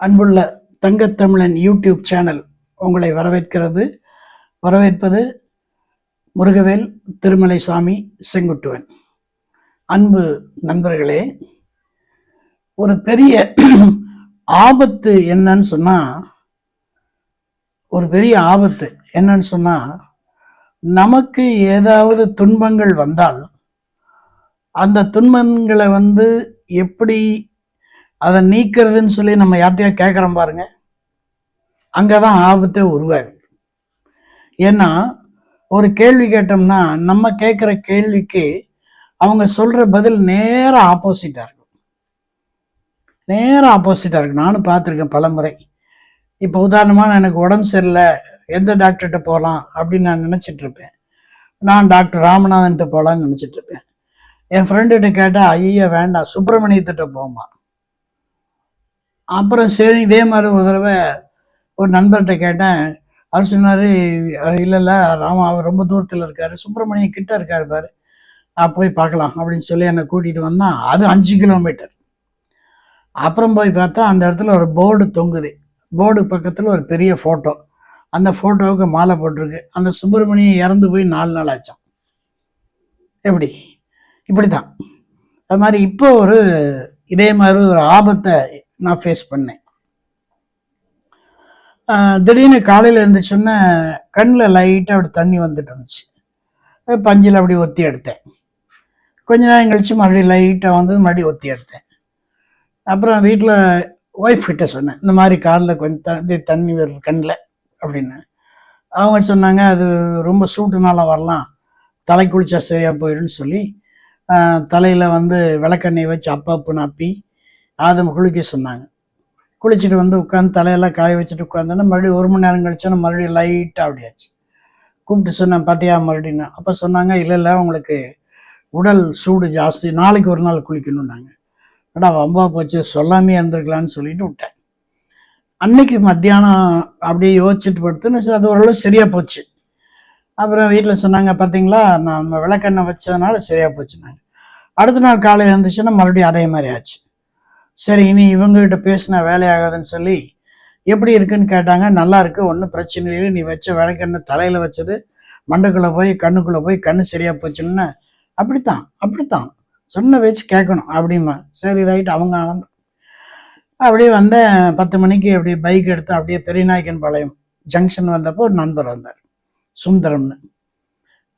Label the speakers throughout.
Speaker 1: அன்புள்ள Thangathamizhan YouTube channel உங்களை வரவேற்கிறது. வரவேற்பது முருகவேல் திருமலைசாமி செங்குட்டுவன். அன்பு நண்பர்களே ஒரு பெரிய ஆபத்து என்னன்னு சொன்னால் ஒரு பெரிய ஆபத்து என்னன்னு சொன்னால் நமக்கு ஏதாவது துன்பங்கள் வந்தால் அந்த துன்பங்களை வந்து எப்படி அதை நீக்கிறதுன்னு சொல்லி நம்ம யார்கிட்டயோ கேட்குறோம் பாருங்க. அங்கதான் ஆபத்தே உருவாகுது. ஏன்னா ஒரு கேள்வி கேட்டோம்னா நம்ம கேட்குற கேள்விக்கு அவங்க சொல்கிற பதில் நேராக ஆப்போசிட்டாக இருக்கும். நேராக ஆப்போசிட்டாக இருக்கும். நானும் பார்த்துருக்கேன் பல முறை. இப்போ உதாரணமாக எனக்கு உடம்பு சரியில்லை எந்த டாக்டர்கிட்ட போகலாம் அப்படின்னு நான் நினச்சிட்ருப்பேன் நான் டாக்டர் ராமநாதன்கிட்ட போகலான்னு நினச்சிட்ருப்பேன் என் ஃப்ரெண்டுகிட்ட கேட்டால் ஐயா வேண்டாம் சுப்பிரமணியத்திட்ட போமா அப்புறம் சரி இதே மாதிரி ஒரு தடவை ஒரு நண்பர்கிட்ட கேட்டேன். அவர் சொன்னார் இல்லை இல்லை ராமா அவர் ரொம்ப தூரத்தில் இருக்கார். சுப்பிரமணியம் கிட்ட இருக்கார் பாரு. நான் போய் பார்க்கலாம் அப்படின்னு சொல்லி என்னை கூட்டிகிட்டு வந்தான் அது அஞ்சு கிலோமீட்டர். அப்புறம் போய் பார்த்தா அந்த இடத்துல ஒரு போர்டு தொங்குது. போர்டு பக்கத்தில் ஒரு பெரிய ஃபோட்டோ அந்த ஃபோட்டோவுக்கு மாலை போட்டிருக்கு. அந்த சுப்பிரமணியம் இறந்து போய் நாலு நாள் ஆச்சான் எப்படி? இப்படி தான் அது மாதிரி இப்போ ஒரு இதே மாதிரி ஒரு ஆபத்தை நான் ஃபேஸ் பண்ணேன். திடீர்னு காலையில் இருந்துச்சுன்னா கண்ணில் லைட்டாக அப்படி தண்ணி வந்துட்டு இருந்துச்சு. பஞ்சில் அப்படி ஒத்தி எடுத்தேன். கொஞ்ச நேரம் கழிச்சு மறுபடியும் லைட்டாக வந்து மறுபடியும் ஒத்தி எடுத்தேன். அப்புறம் வீட்டில் ஒய்ஃப் கிட்ட சொன்னேன் இந்த மாதிரி காலில் கொஞ்சம் தண்ணி தண்ணி வருது கண்ணில் அப்படின்னு. அவங்க சொன்னாங்க அது ரொம்ப சூட்டுனால வரலாம். தலை குளிச்சா சரியாக போயிடும்னு சொல்லி தலையில் வந்து விளக்கெண்ணெய் வச்சு அப்பப்போ நப்பி ஆதம் குளிக்க சொன்னாங்க. குளிச்சுட்டு வந்து உட்காந்து தலையெல்லாம் காய வச்சுட்டு உட்காந்தோன்னா மறுபடியும் ஒரு மணி நேரம் கழிச்சோன்னா மறுபடியும் லைட்டாக அப்படியாச்சு கூப்பிட்டு சொன்னேன் பார்த்தியா மறுபடியும் அப்போ சொன்னாங்க இல்லை இல்லை உங்களுக்கு உடல் சூடு ஜாஸ்தி நாளைக்கு ஒரு நாள் குளிக்கணும்னாங்க. அடா வம்பா போச்சு சொல்லாமே இருந்திருக்கலான்னு சொல்லிட்டு விட்டேன். அன்னைக்கு மத்தியானம் அப்படியே யோசிச்சுட்டு படுத்துன்னு அது ஓரளவு சரியாக போச்சு. அப்புறம் வீட்டில் சொன்னாங்க பார்த்தீங்களா நம்ம விளக்கெண்ணெய் வச்சதுனால சரியாக போச்சுனாங்க அடுத்த நாள் காலையில் இருந்துச்சுன்னா மறுபடியும் அதே மாதிரி ஆச்சு. சரி இனி இவங்ககிட்ட பேசினா வேலையாகாதுன்னு சொல்லி எப்படி இருக்குன்னு கேட்டாங்க. நல்லா இருக்கு ஒன்றும் பிரச்சனை இல்லை. நீ வச்ச விளக்கெண்ணெய் தலையில் வச்சது மண்டைக்குள்ளே போய் கண்ணுக்குள்ளே போய் கண்ணு சரியாக போச்சுன்னு அப்படித்தான் அப்படித்தான். சொன்ன வச்சு கேட்கணும் அப்படிமா. சரி ரைட் அவங்க ஆனந்தம் அப்படியே வந்தேன் பத்து மணிக்கு அப்படியே பைக் எடுத்து அப்படியே பெரியநாயக்கன் பாளையம் ஜங்ஷன் வந்தப்போ ஒரு நண்பர் வந்தார் சுந்தரம்னு.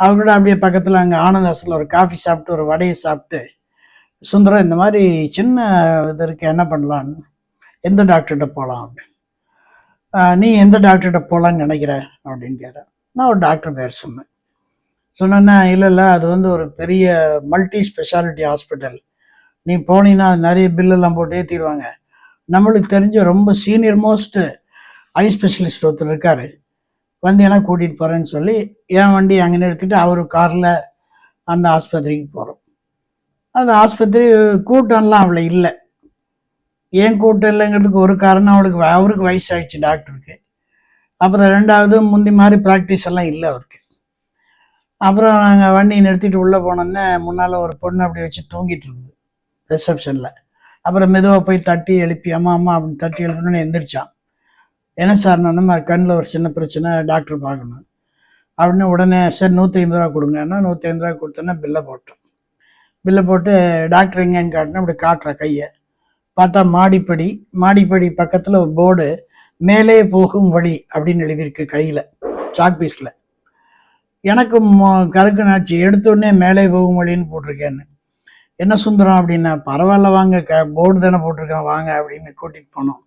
Speaker 1: அவரோட அப்படியே பக்கத்தில் அங்கே ஆனந்தாசில் ஒரு காஃபி சாப்பிட்டு ஒரு வடையை சாப்பிட்டு சுந்தரம் இந்த மாதிரி சின்ன இது இருக்குது என்ன பண்ணலான்னு எந்த டாக்டர்கிட்ட போகலாம் அப்படின்னு. நீ எந்த டாக்டர்கிட்ட போகலான்னு நினைக்கிற? அப்படின்னு கேட்டேன் நான் ஒரு டாக்டர் பேர் சொன்னேன். சொன்னேன்னா இல்லை இல்லை அது வந்து ஒரு பெரிய மல்டி ஸ்பெஷாலிட்டி ஹாஸ்பிட்டல் நீ போனீங்கன்னா அது நிறைய பில்லெல்லாம் போட்டு ஏற்றிடுவாங்க நம்மளுக்கு தெரிஞ்ச ரொம்ப சீனியர் மோஸ்ட்டு ஐ ஸ்பெஷலிஸ்ட் ஒருத்தர் வந்து வந்தீங்கன்னா கூட்டிகிட்டு போகிறேன்னு சொல்லி என் வண்டி அங்கே நிறுத்திட்டு அவர் காரில் அந்த ஆஸ்பத்திரிக்கு போகிறோம் அந்த ஆஸ்பத்திரி கூட்டம்லாம் அவளை இல்லை. ஏன் கூட்டம் இல்லைங்கிறதுக்கு ஒரு காரணம் அவளுக்கு அவருக்கு வயசாகிடுச்சு டாக்டருக்கு. அப்புறம் ரெண்டாவது முந்தி மாதிரி ப்ராக்டிஸ் எல்லாம் இல்லை அவருக்கு. அப்புறம் நாங்கள் வண்டியை நிறுத்திட்டு உள்ளே போனோன்னே முன்னால் ஒரு பொண்ணு அப்படி வச்சு தூங்கிட்டு இருந்தது ரிசப்ஷனில் அப்புறம் மெதுவாக போய் தட்டி எழுப்பி அம்மா அம்மா அப்படின்னு தட்டி எழுப்பணும்னு எந்திரிச்சான். என்ன சார் நான் கண்ணில் ஒரு சின்ன பிரச்சனை டாக்டர் பார்க்கணும். அப்படின்னு உடனே சரி நூற்றி ஐம்பது ரூபா கொடுங்கன்னா நூற்றி ஐம்பது ரூபா கொடுத்தோன்னா பில்லை போட்டோம். பில்லை போட்டு டாக்டர் எங்கேன்னு காட்டினா அப்படி காட்டுற கையை. பார்த்தா மாடிப்படி மாடிப்படி பக்கத்தில் ஒரு போர்டு மேலே போகும் வழி அப்படின்னு எழுதியிருக்கு கையில் சாக் பீஸில் எனக்கு மொ- கருக்கு நாச்சு எடுத்தோடனே மேலே போகும் வழின்னு போட்டிருக்கேன்னு. என்ன சுந்தரம் அப்படின்னா பரவாயில்ல வாங்க க போர்டு தானே போட்டிருக்கேன் வாங்க அப்படின்னு கூட்டிகிட்டு போனோம்.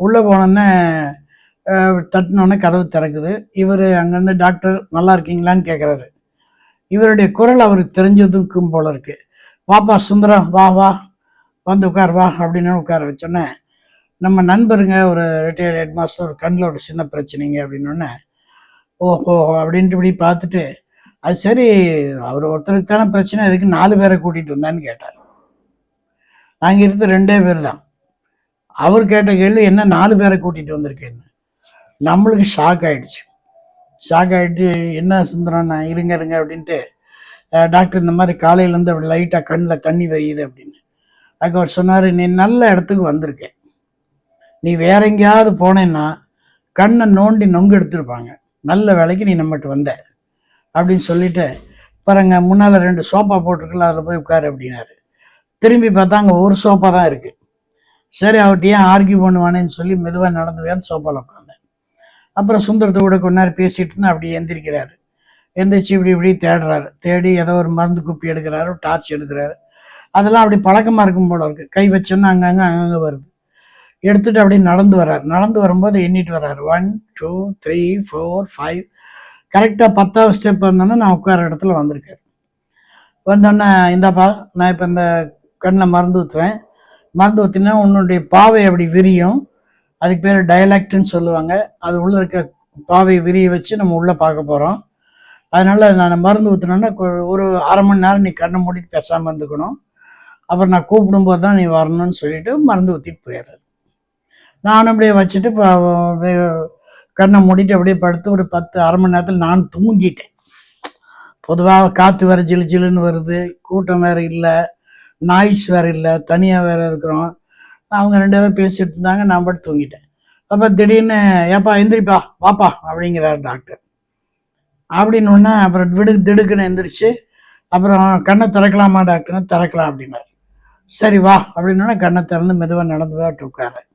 Speaker 1: உள்ளே போனோன்னே தட்டினோடனே கதவு திறக்குது. இவர் அங்கேருந்து டாக்டர் நல்லா இருக்கீங்களான்னு கேட்குறாரு இவருடைய குரல் அவருக்கு தெரிஞ்சதுக்கும் போல இருக்குது வாப்பா சுந்தரம் வா வா வந்து உட்கார் வா அப்படின்னு உட்கார வச்சோன்னே நம்ம நண்பருங்க ஒரு ரிட்டையர்ட் ஹெட் மாஸ்டர் ஒரு கண்ணில் ஒரு சின்ன பிரச்சனைங்க அப்படின்னோடனே ஓஹோ அப்படின்ட்டு இப்படி பார்த்துட்டு அது சரி அவர் ஒருத்தருக்கு தானே பிரச்சனை அதுக்கு நாலு பேரை கூட்டிகிட்டு வந்தான்னு கேட்டார். நாங்கள் இருந்து ரெண்டே பேர் தான் அவர் கேட்ட கேள்வி என்ன நாலு பேரை கூட்டிகிட்டு வந்திருக்கேன்னு. நம்மளுக்கு ஷாக் ஆகிடுச்சு ஷாக் ஆகிட்டு என்ன சுந்தரம் நான் இருங்க இருங்க அப்படின்ட்டு டாக்டர் இந்த மாதிரி காலையிலேருந்து அப்படி லைட்டாக கண்ணில் தண்ணி வரியுது அப்படின்னு. அதுக்கு அவர் சொன்னார் நீ நல்ல இடத்துக்கு வந்திருக்கேன் நீ வேற எங்கேயாவது போனேன்னா கண்ணை நோண்டி நொங்கு எடுத்திருப்பாங்க. நல்ல வேலைக்கு நீ நம்மகிட்ட வந்த. அப்படின்னு சொல்லிட்டு பாருங்க முன்னால் ரெண்டு சோஃபா போட்டிருக்கல அதில் போய் உட்காரு அப்படின்னாரு. திரும்பி பார்த்தா அங்கே ஒரு சோஃபா தான் இருக்குது சரி அவர்கிட்ட ஏன் ஆர்கியூ பண்ணுவானேன்னு சொல்லி மெதுவாக நடந்து வேறு சோஃபாவில் உட்காந்தேன் அப்புறம் சுந்தரத்தை கூட கொஞ்ச நேரம் பேசிட்டுன்னு இருந்தா அப்படி எந்திரிக்கிறாரு. எந்திரிச்சு இப்படி இப்படி தேடுறாரு. தேடி ஏதோ ஒரு மருந்து குப்பி எடுக்கிறாரு டார்ச் எடுக்கிறாரு. அதெல்லாம் அப்படி பழக்கமாக இருக்கும் போல இருக்கு. கை வச்சோன்னா அங்கங்கே அங்கங்கே வருது. எடுத்துட்டு அப்படியே நடந்து வர்றாரு. நடந்து வரும்போது எண்ணிட்டு வர்றாரு. One two three four five கரெக்டாக பத்தாவது ஸ்டெப் வந்தோன்னே நான் உட்கார இடத்துல வந்திருக்கேன் வந்தோடனே இந்தாப்பா நான் இப்போ இந்த கண்ணில் மருந்து ஊற்றுவேன் மருந்து ஊற்றினா உன்னுடைய பாவை அப்படி விரியும். அதுக்கு பேர் டயலாக்டுன்னு சொல்லுவாங்க. அது உள்ளே இருக்க பாவை விரிய வச்சு நம்ம உள்ளே பார்க்க போகிறோம் அதனால் நான் மருந்து ஊற்றினோன்னா ஒரு அரை மணி நேரம் நீ கண்ணை மூடிட்டு பேசாமல் இருந்துக்கணும். அப்புறம் நான் கூப்பிடும்போது தான் நீ வரணும்னு சொல்லிட்டு மருந்து ஊற்றிட்டு போயிடுறேன் நானும் அப்படியே வச்சுட்டு இப்போ கண்ணை மூடிட்டு அப்படியே படுத்து ஒரு பத்து அரை மணி நேரத்தில் நான் தூங்கிட்டேன். பொதுவாக காற்று வேறு ஜிலு ஜிலுன்னு வருது. கூட்டம் வேறு இல்லை. நாய்ஸ் வேறு இல்லை. தனியாக வேறு இருக்கிறோம். அவங்க ரெண்டு பேரும் பேசிட்டு இருந்தாங்க. நான் பாட்டு தூங்கிட்டேன். அப்போ திடீர்னு ஏப்பா எந்திரிப்பா வாப்பா அப்படிங்கிறார் டாக்டர். அப்படின்னு ஒன்று அப்புறம் விடு திடுக்குன்னு எந்திரிச்சு அப்புறம் கண்ணை திறக்கலாமா டாக்டர்னு திறக்கலாம் அப்படின்னாரு. சரி வா அப்படின்னா கண்ணை திறந்து மெதுவாக நடந்து போட்டு உட்கார.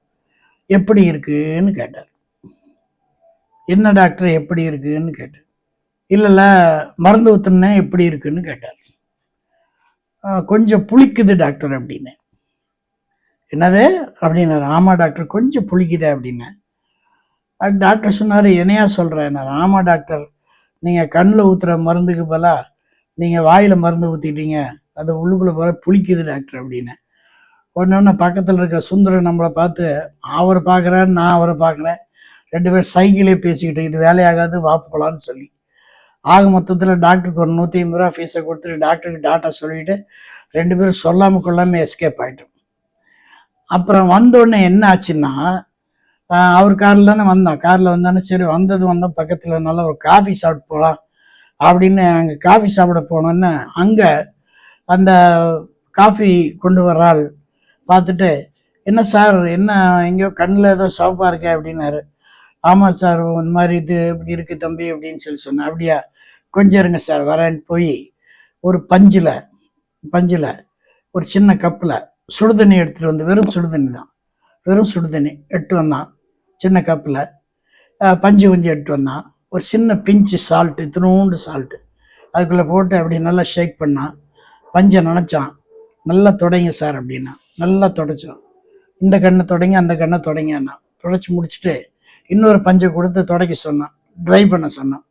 Speaker 1: எப்படி இருக்குன்னு கேட்டார். என்ன டாக்டர் எப்படி இருக்குன்னு கேட்டார். இல்லைல்ல மருந்து ஊற்றுனேன் எப்படி இருக்குன்னு கேட்டார். கொஞ்சம் புளிக்குது டாக்டர் அப்படின்னு. என்னது? அப்படின்னாரு. ஆமாம் டாக்டர் கொஞ்சம் புளிக்குது அப்படின்னு. டாக்டர் சொன்னார் என்னையா சொல்கிறேன் ஆமாம் டாக்டர். நீங்கள் கண்ணில் ஊற்றுற மருந்துக்கு பதிலாக நீங்கள் வாயில் மருந்து ஊற்றிட்டீங்க அது உள்ளுக்குள்ளே போகிற புளிக்குது டாக்டர் அப்படின்னு. ஒன்று ஒன்று பக்கத்தில் இருக்க சுந்தரன் நம்மளை பார்த்து அவர் பார்க்குறாரு நான் அவரை பார்க்குறேன் ரெண்டு பேரும் சைக்கிளே பேசிக்கிட்டு இது வேலையாகாது வாப்புக்கலான்னு சொல்லி. ஆக மொத்தத்தில் டாக்டருக்கு ஒரு நூற்றி ஐம்பது ரூபா ஃபீஸை கொடுத்துட்டு டாக்டருக்கு டாட்டா சொல்லிவிட்டு ரெண்டு பேரும் சொல்லாமல் கொள்ளாமல் எஸ்கேப் ஆகிட்டோம் அப்புறம் வந்தோடனே என்ன ஆச்சுன்னா அவர் காரில் தானே வந்தான் காரில் வந்தானே சரி வந்தது வந்தோம் பக்கத்தில் நல்லா ஒரு காஃபி சாப்பிட்டு போகலாம் அப்படின்னு அங்கே காஃபி சாப்பிட போனோன்னே அங்கே அந்த காஃபி கொண்டு வர்றாள். பார்த்துட்டு என்ன சார் என்ன எங்கேயோ கண்ணில் ஏதோ சோப்பாக இருக்கே அப்படின்னாரு. ஆமாம் சார் இந்த மாதிரி இது இப்படி இருக்குது தம்பி அப்படின்னு சொல்லி சொன்னேன். அப்படியா? கொஞ்சம் இருங்க சார் வரேன்னு போய் ஒரு பஞ்சில் பஞ்சில் ஒரு சின்ன கப்பில் சுடுதண்ணி எடுத்துகிட்டு வந்து வெறும் சுடுதண்ணி தான். வெறும் சுடுதண்ணி எட்டு வந்தான். சின்ன கப்பில் பஞ்சு கொஞ்சம் எடுத்துட்டு வந்தான் ஒரு சின்ன பிஞ்சு சால்ட்டு இத்தினோண்டு சால்ட்டு அதுக்குள்ளே போட்டு அப்படி நல்லா ஷேக் பண்ணான் பஞ்சை நினச்சான் நல்லா தொடங்க சார் அப்படின்னா நல்லா தொடச்சோம் இந்த கண்ணை தொடங்கி அந்த கண்ணை தொடங்கினா தொடச்சி முடிச்சுட்டு இன்னொரு பஞ்சை கொடுத்து துடைக்க சொன்னான் ட்ரை பண்ண சொன்னான்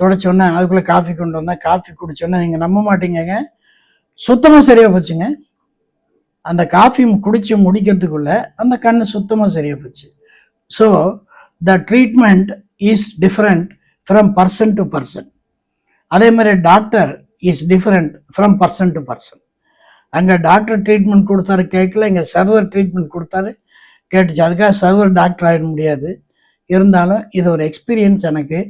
Speaker 1: தொடச்சோன்னே அதுக்குள்ளே காஃபி கொண்டு வந்தேன் காஃபி குடிச்சோன்னே நீங்கள் நம்ப மாட்டீங்கங்க. சுத்தமாக சரியாக போச்சுங்க. அந்த காஃபி குடித்து முடிக்கிறதுக்குள்ளே அந்த கண் சுத்தமாக சரியாக போச்சு. So the treatment is different from person to person அதே மாதிரி doctor is different from person to person அங்கே டாக்டர் ட்ரீட்மெண்ட் கொடுத்தாரு கேட்கல. இங்கே சர்வர் ட்ரீட்மெண்ட் கொடுத்தாரு கேட்டுச்சு. அதுக்காக சர்வர் டாக்டர் ஆகிட முடியாது. இருந்தாலும் இது ஒரு எக்ஸ்பீரியன்ஸ் எனக்கு.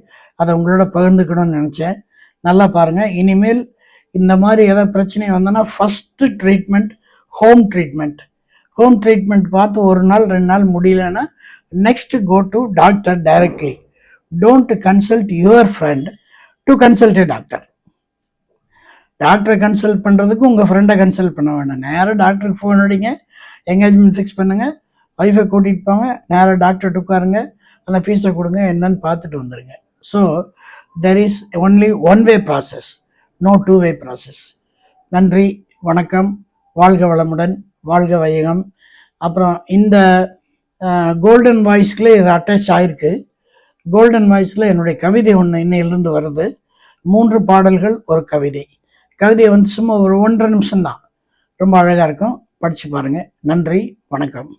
Speaker 1: அதை உங்களோட பகிர்ந்துக்கணும்னு நினச்சேன். நல்லா பாருங்கள் இனிமேல் இந்த மாதிரி ஏதாவது பிரச்சனை வந்தோன்னா first treatment home treatment home treatment பார்த்து ஒரு நாள் ரெண்டு நாள் முடியலன்னா next go to doctor directly don't consult your friend to consult a doctor டாக்டரை கன்சல்ட் பண்ணுறதுக்கு உங்கள் ஃப்ரெண்டை கன்சல்ட் பண்ண வேண்டாம் நேராக டாக்டருக்கு ஃபோன் அடிங்க. எங்கேஜ்மெண்ட் ஃபிக்ஸ் பண்ணுங்கள் ஒய்ஃபை கூட்டிகிட்டு போங்க. நேராக டாக்டர் உட்காருங்க. அந்த ஃபீஸை கொடுங்க. என்னன்னு பார்த்துட்டு வந்துடுங்க so there is only one way process no two way process நன்றி வணக்கம். வாழ்க வளமுடன் வாழ்க வையகம். அப்புறம் இந்த கோல்டன் வாய்ஸ்கில் இது அட்டாச் ஆகிருக்கு கோல்டன் வாய்ஸில் என்னுடைய கவிதை ஒன்று இன்னையிலிருந்து வருது. மூன்று பாடல்கள் ஒரு கவிதை. கவிதையை வந்து சும்மா ஒரு ஒன்றரை நிமிஷம்தான். ரொம்ப அழகாக இருக்கும். படித்து பாருங்கள் நன்றி வணக்கம்.